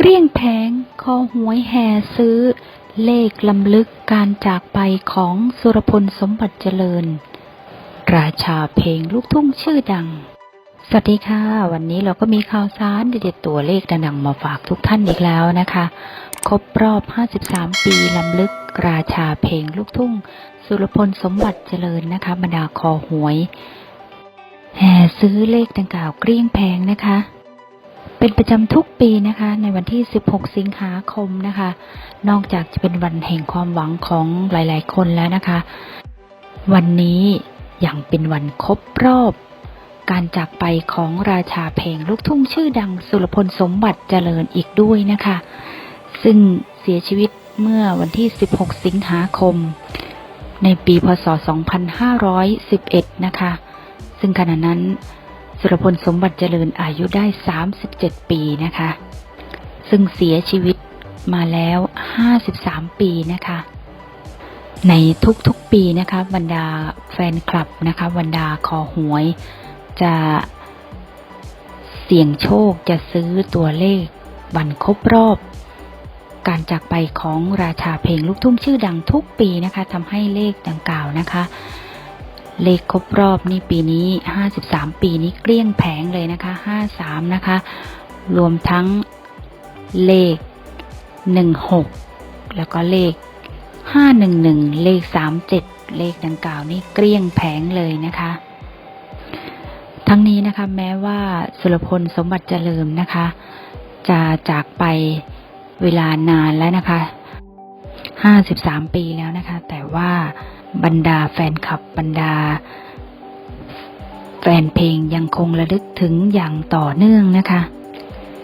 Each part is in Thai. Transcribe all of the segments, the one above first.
เกลี้ยงแผงคอหวยแห่ซื้อ เลขลำลึกการจากไปของสุรพลสมบัติเจริญ ราชาเพลงลูกทุ่งชื่อดัง สวัสดีค่ะ วันนี้เราก็มีข่าวสารเด็ดตัวเลขดังๆมาฝากทุกท่านอีกแล้วนะคะ ครบรอบ 53 ปีลำลึกราชาเพลงลูกทุ่ง สุรพลสมบัติเจริญนะคะบรรดาคอหวย แห่ซื้อเลขดังกล่าวเกลี้ยงแพงนะคะ เป็นประจำทุกปีนะคะ ในวันที่ 16 สิงหาคมนะคะ นอกจากจะเป็นวันแห่งความหวังของหลาย ๆ คนแล้วนะคะ วันนี้ยังเป็นวันครบรอบ การจากไปของราชาเพลงลูกทุ่งชื่อดังสุรพลสมบัติเจริญอีกด้วยนะคะ ซึ่งเสียชีวิตเมื่อวันที่ 16 สิงหาคม ในปีพศ 2511 นะคะ ซึ่งขณะนั้น สุรพลสมบัติเจริญอายุได้ 37 ปีนะคะ ซึ่งเสียชีวิตมาแล้ว 53 ปีนะคะ ในทุกๆปีนะคะบรรดาแฟนคลับนะคะบรรดาคอหวยจะเสี่ยงโชคจะซื้อตัวเลขวันครบรอบ การจากไปของราชาเพลงลูกทุ่งชื่อดังทุกปีนะคะทำให้เลขดังกล่าวนะคะ เลขครบรอบนี่ปีนี้ 53 ปีนี้เกลี้ยงแผงเลยนะคะ 53 นะคะ รวมทั้งเลข 16 แล้วก็เลข 511 เลข 37 เลขดังกล่าวนี่เกลี้ยงแผงเลยนะคะ ทั้งนี้นะคะแม้ว่าสุรพลสมบัติเจริญนะคะ จะจากไปเวลานานแล้วนะคะ 53 ปีแล้วนะคะ แต่ว่าบรรดาแฟนคลับบรรดา แฟนเพลงยังคงระลึกถึงอย่างต่อเนื่องนะคะ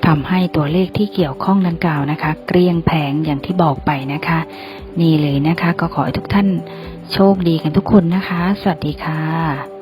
ทำให้ตัวเลขที่เกี่ยวข้องดังกล่าวนะคะ เกลี้ยงแผงอย่างที่บอกไปนะคะ นี่เลยนะคะ ก็ขอให้ทุกท่านโชคดีกันทุกคนนะคะ สวัสดีค่ะ